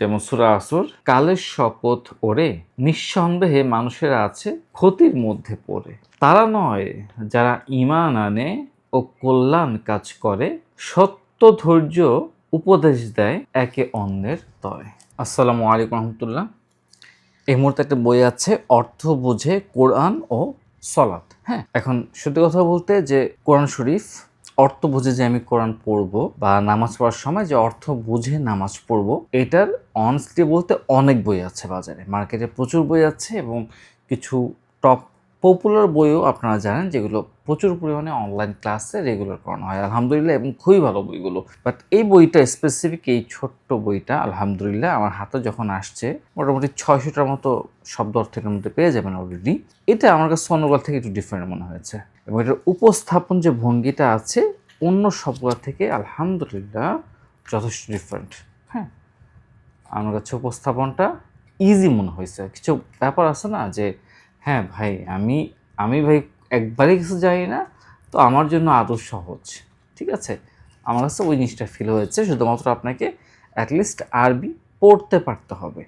যেমন সুরা আসর, কালের শপথ ওরে নিঃসন্দেহে মানুষেরা আছে ক্ষতির মধ্যে পড়ে। তারা নয়, যারা ইমান আনে ও কল্যাণ কাজ করে, সত্য ধৈর্য উপদেশ দেয় একে অন্যের তয় আসসালামু আলাইকুম রহমতুল্লাহ। এই মুহূর্তে একটা বই আছে, অর্থ বুঝে কোরআন ও সলাৎ। হ্যাঁ এখন সত্যি কথা বলতে যে কোরআন শরীফ অর্থ বুঝে যে আমি কোরআন পড়ব বা নামাজ পড়ার সময় যে অর্থ বুঝে নামাজ পড়ব, এটার অনেস্টলি বলতে অনেক বই আছে বাজারে। মার্কেটে প্রচুর বই আছে এবং কিছু টপ পপুলার বইও আপনারা জানেন যেগুলো প্রচুর পরিমাণে অনলাইন ক্লাসে রেগুলার করানো হয়, আলহামদুলিল্লাহ, এবং খুবই ভালো বইগুলো। বাট এই বইটা স্পেসিফিক এই ছোট্ট বইটা, আলহামদুলিল্লাহ, আমার হাতে যখন আসছে, মোটামুটি ছয়শোটার মতো শব্দ অর্থের মধ্যে পেয়ে যাবেন অলরেডি এটা আমার কাছে অন্যগুলো থেকে একটু ডিফারেন্ট মনে হয়েছে। এবং এটার উপস্থাপন যে ভঙ্গিটা আছে, অন্য সবগুলো থেকে আলহামদুলিল্লাহ যথেষ্ট ডিফারেন্ট হ্যাঁ আমার কাছে উপস্থাপনটা ইজি মনে হয়েছে। কিছু ব্যাপার আছে না যে হ্যাঁ ভাই, আমি আমি ভাই একবারই কিছু জানি না, তো আমার জন্য আদৌ সহজ, ঠিক আছে? আমার কাছে ওই জিনিসটা ফিল হয়েছে, শুধুমাত্র আপনাকে অ্যাটলিস্ট আরবি পড়তে পারতে হবে।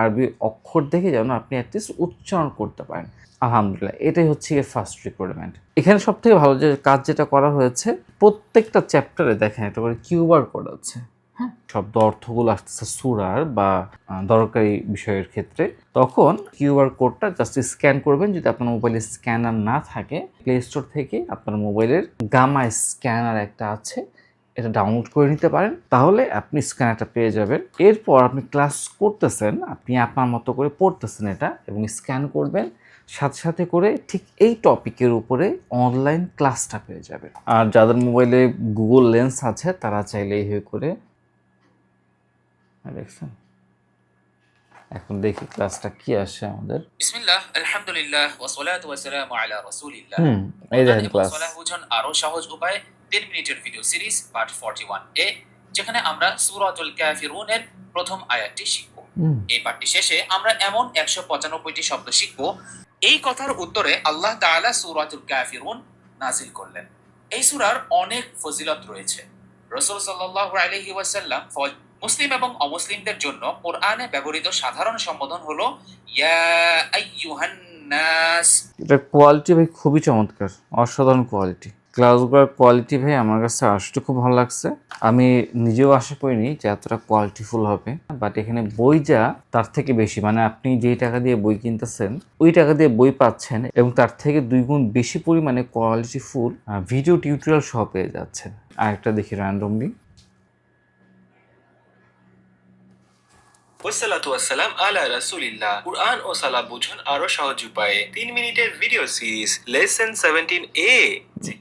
আরবি অক্ষর দেখে যেন আপনি অ্যাটলিস্ট উচ্চারণ করতে পারেন। আলহামদুলিল্লাহ, এটাই হচ্ছে গিয়ে ফার্স্ট রিকোয়ারমেন্ট এখানে সব থেকে ভালো যে কাজ যেটা করা হয়েছে, প্রত্যেকটা চ্যাপ্টারে দেখেন একটা করে কিউবার কোড আছে। শব্দ অর্থগুলো আসতেছে সুরার বা দরকারি বিষয়ের ক্ষেত্রে, তখন কিউআর কোডটা জাস্ট স্ক্যান করবেন। যদি আপনার মোবাইলে স্ক্যানার না থাকে প্লে স্টোর থেকে আপনার মোবাইলের গামা স্ক্যানার একটা আছে, এটা ডাউনলোড করে নিতে পারেন। তাহলে আপনি স্ক্যানারটা পেয়ে যাবেন। এরপর আপনি ক্লাস করতেছেন, আপনি আপনার মতো করে পড়তেছেন এটা এবং স্ক্যান করবেন। সাথে সাথে করে ঠিক এই টপিকের উপরে অনলাইন ক্লাসটা পেয়ে যাবেন। আর যাদের মোবাইলে গুগল লেন্স আছে, তারা চাইলে এই হয়ে করে দেখছেন এখন দেখি ক্লাসটা কি আসে আমাদের। বিসমিল্লাহ আলহামদুলিল্লাহ ওয়াসসালাতু ওয়াসসালামু আলা রাসূলিল্লাহ। হুম এই দেখেন ক্লাস বুঝুন আরও সহজ উপায়ে 10 মিনিটের ভিডিও সিরিজ পার্ট 41 এ যেখানে আমরা সূরাতুল কাফিরুনের প্রথম আয়াতটি শিখব। এই পাঠটি শেষে আমরা এমন 195টি শব্দ শিখব। এই কথার উত্তরে আল্লাহ তাআলা সূরাতুল কাফিরুন নাজিল করলেন। এই সূরার অনেক ফজিলত রয়েছে। রাসূল সাল্লাল্লাহু আলাইহি ওয়াসাল্লাম মুসলিম এবং অমুসলিমদের জন্য কোরআনে ব্যবহৃত সাধারণ সম্বোধন হলো, ইয়া আইয়ুহান নাস। এটা কোয়ালিটি ভাই খুবই চমৎকার, অসাধারণ কোয়ালিটি ক্লাসগুলোর কোয়ালিটি ভাই আমার কাছে আসতে খুব ভালো লাগছে। আমি নিজেও আশা করিনি যে এতটা কোয়ালিটিফুল হবে বাট এখানে বই যা, তার থেকে বেশি। মানে আপনি যেই টাকা দিয়ে বই কিনতেছেন, ওই টাকা দিয়ে বই পাচ্ছেন এবং তার থেকে দুই গুণ বেশি পরিমাণে কোয়ালিটিফুল ভিডিও টিউটোরিয়াল সহ পেয়ে যাচ্ছেন। আরেকটা দেখি র্যান্ডমলি ওয়াসালাতু ওয়াসসালাম আলা রাসূলিল্লাহ। কুরআন ও সালাহ বুঝুন আরও সহজ উপায়ে। তিন মিনিটের ভিডিও সিরিজ লেসন সেভেন্টিন এ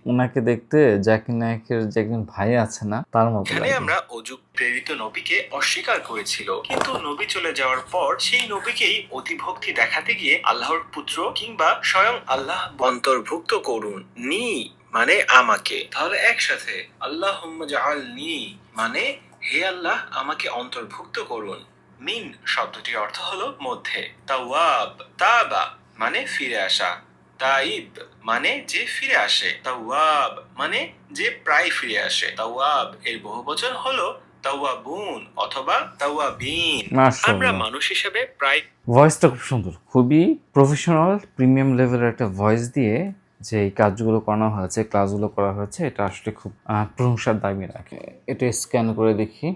ওনাকে দেখতে জাকির নায়কের যে একজন ভাই আছে না তার মতো এখানে আমরা অযুগ প্রেরিত নবীকে অস্বীকার করেছিল। কিন্তু নবী চলে যাওয়ার পর সেই নবীকেই অতিভক্তি দেখাতে গিয়ে আল্লাহর পুত্র কিংবা স্বয়ং আল্লাহ অন্তর্ভুক্ত করুন। নি মানে আমাকে। তাহলে একসাথে আল্লাহ নি মানে হে আল্লাহ আমাকে অন্তর্ভুক্ত করুন। মিন শব্দটির অর্থ হলো মধ্যে। তাওয়াব তাবা মানে ফিরে আসা। তাইব মানে যে ফিরে আসে। তাওয়াব মানে যে প্রায় ফিরে আসে। তাওয়াব এর বহু বহুবচন হলো তাওয়াবুন অথবা তাওয়াবিন। আমরা মানুষ হিসেবে প্রায় ভয়েসটা খুব সুন্দর। খুবই প্রফেশনাল প্রিমিয়াম লেভেলের একটা ভয়েস দিয়ে যে এই কাজগুলো করানো হয়েছে ক্লাসগুলো করা হয়েছে এটা আসলে খুব প্রশংসার দাবি রাখে। এটা স্ক্যান করে দেখি।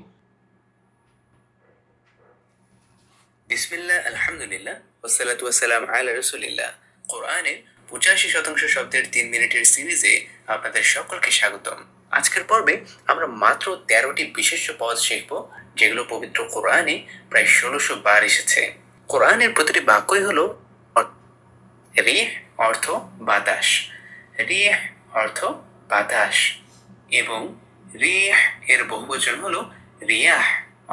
বিসমিল্লাহ, আলহামদুলিল্লাহ ওসালাতু ওয়াসালাম আলা রসুলিল্লাহ। কোরআনের পঁচাশি শতাংশ শব্দের তিন মিনিটের সিরিজে আপনাদের সকলকে স্বাগতম। আজকের পর্বে আমরা মাত্র তেরোটি বিশেষ্য পদ শিখব, যেগুলো পবিত্র কোরআনে প্রায় ষোলোশো বার এসেছে। কোরআনের প্রতিটি বাক্যই হলো রিহ অর্থ বাতাস। রিহ অর্থ বাতাস। এবং রিহ এর বহুবচন হলো রিয়াহ,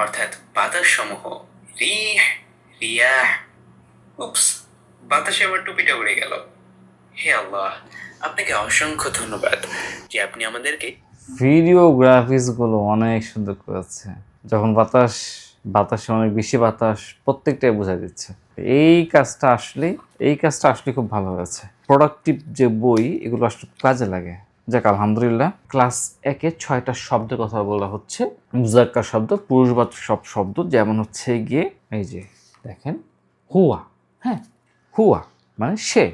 অর্থাৎ বাতাস সমূহ রিহ রিয়াহ উপস বাতাসে আমার টুপিটা উড়ে গেল। হে আল্লাহ, আপনাকে অসংখ্য ধন্যবাদ যে আপনি আমাদেরকে ভিডিওগ্রাফিসগুলো অনেক সুন্দর করেছে। যখন বাতাস, বাতাসে অনেক বেশি বাতাস, প্রত্যেকটাই বোঝা দিচ্ছে এই কাজটা আসলে, এই কাজটা আসলে খুব ভালো হয়েছে। প্রোডাক্টিভ যে বই, এগুলো আসলে কাজে লাগে। যাক, আলহামদুলিল্লাহ, ক্লাস একে ছয়টা শব্দের কথা বলা হচ্ছে। মুজাক্কার শব্দ, পুরুষবাচক সব শব্দ, যেমন হচ্ছে গিয়ে, এই যে দেখেন হুয়া। হ্যাঁ। হুয়া মানে সে।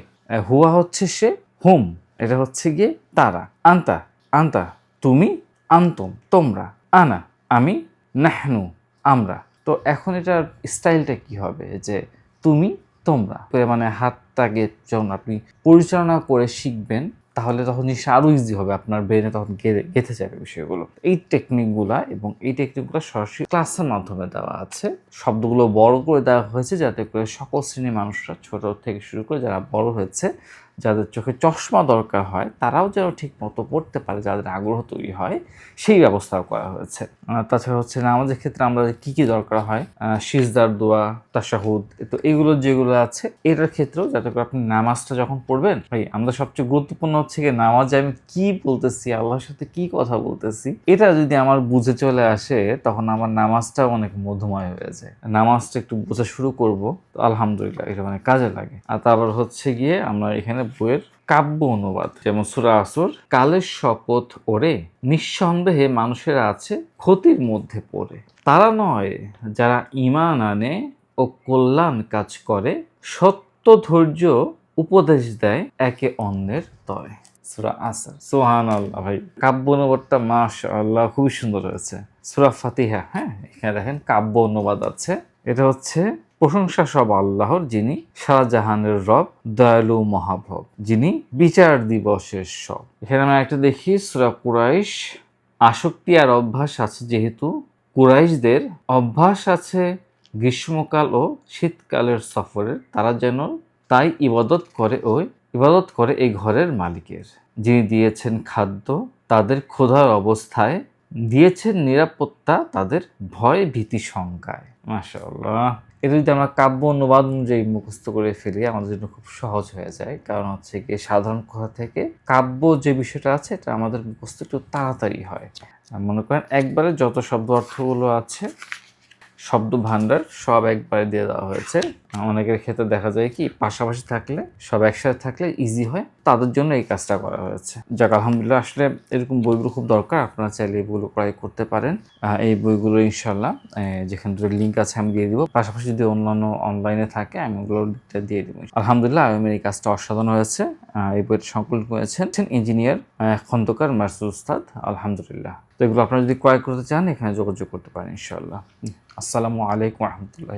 হুয়া হচ্ছে সে হুম। এটা হচ্ছে গিয়ে তারা। আন্তা আন্তা তুমি আন্তম তোমরা। আনা আমি নাহনু আমরা। তো এখন এটার স্টাইলটা কি হবে? যে তুমি তোমরা। মানে হাতটাকে যখন আপনি পরিচালনা করে শিখবেন তাহলে তখন জিনিসটা আরও ইজি হবে, আপনার ব্রেনে তখন গেঁথে যাবে বিষয়গুলো। এই টেকনিকগুলা এবং এই টেকনিকগুলো সরাসরি ক্লাসের মাধ্যমে দেওয়া আছে। শব্দগুলো বড় করে দেওয়া হয়েছে যাতে করে সকল শ্রেণির মানুষরা ছোট থেকে শুরু করে যারা বড় হয়েছে যাদের চোখে চশমা দরকার হয়, তারাও যেন ঠিক মতো পড়তে পারে, যাদের আগ্রহ তৈরি হয়, সেই ব্যবস্থাও করা হয়েছে। তাছাড়া হচ্ছে নামাজের ক্ষেত্রে আমরা কি কি দরকার হয় সিজদার দোয়া, তাশাহুদ তো এগুলো যেগুলো আছে, এটার ক্ষেত্রেও যাতে করে আপনি নামাজটা যখন পড়বেন, ভাই, আমাদের সবচেয়ে গুরুত্বপূর্ণ হচ্ছে কি নামাজে আমি কি বলতেছি, আল্লাহর সাথে কি কথা বলতেছি, এটা যদি আমার বুঝে চলে আসে, তখন আমার নামাজটাও অনেক মধুময় হয়ে যায়। নামাজটা একটু বোঝা শুরু করব, তো আলহামদুলিল্লাহ, এটা মানে কাজে লাগে। আর তারপর হচ্ছে গিয়ে আমরা এখানে বইয়ের কাব্য অনুবাদ। যেমন সুরা আসর, কালের শপথ ওরে নিঃসন্দেহে মানুষেরা আছে ক্ষতির মধ্যে পড়ে। তারা নয় যারা ইমান আনে ও কল্যাণ কাজ করে, সত্য ধৈর্য উপদেশ দেয় একে অন্যের তয় সুরা আসর। সোহান আল্লাহ ভাই, কাব্য অনুবাদটা মাস আল্লাহ খুবই সুন্দর হয়েছে। সুরা ফাতিহা হ্যাঁ এখানে দেখেন কাব্য অনুবাদ আছে। এটা হচ্ছে প্রশংসা সব আল্লাহর, যিনি সারা জাহানের রব, দয়ালু মহাভব যিনি বিচার দিবসের সব। এখানে আমরা একটা দেখি, সুরা কুরাইশ। আসক্তি আর অভ্যাস আছে যেহেতু, কুরাইশদের অভ্যাস আছে গ্রীষ্মকাল ও শীতকালের সফরের। তারা যেন তাই ইবাদত করে ওই ইবাদত করে এই ঘরের মালিকের। যিনি দিয়েছেন খাদ্য, তাদের ক্ষুধার অবস্থায় দিয়েছেন নিরাপত্তা তাদের ভয় ভীতি শঙ্কায়। মাসাল্লাহ এটা যদি আমরা কাব্য অনুবাদ অনুযায়ী মুখস্থ করে ফেলি, আমাদের জন্য খুব সহজ হয়ে যায়। কারণ হচ্ছে কি, সাধারণ কথা থেকে কাব্য যে বিষয়টা আছে, এটা আমাদের মুখস্থ একটু তাড়াতাড়ি হয়। মনে করেন একবারে যত শব্দ অর্থগুলো আছে শব্দ ভাণ্ডার সব একবারে দিয়ে দেওয়া হয়েছে। অনেকের ক্ষেত্রে দেখা যায় কি, পাশাপাশি থাকলে, সব একসাথে থাকলে ইজি হয়। তাদের জন্য এই কাজটা করা হয়েছে। যাক, আলহামদুলিল্লাহ আসলে এরকম বইগুলো খুব দরকার। আপনারা চাইলে এই বইগুলো ক্রয় করতে পারেন। এই বইগুলো ইনশাল্লাহ যেখানে দুটো লিঙ্ক আছে আমি দিয়ে দিব। পাশাপাশি যদি অন্যান্য অনলাইনে থাকে, আমি ওগুলো লিঙ্কটা দিয়ে দিব আলহামদুলিল্লাহ আয়মের এই কাজটা অসাধারণ হয়েছে। এই বইটা সংকলন করেছেন ইঞ্জিনিয়ার খন্দকার মাসুদ উস্তাদ। আলহামদুলিল্লাহ। তো এগুলো আপনারা যদি ক্রয় করতে চান, এখানে যোগাযোগ করতে পারেন ইনশাল্লাহ আসসালামু আলাইকুম রহমতুল্লাহ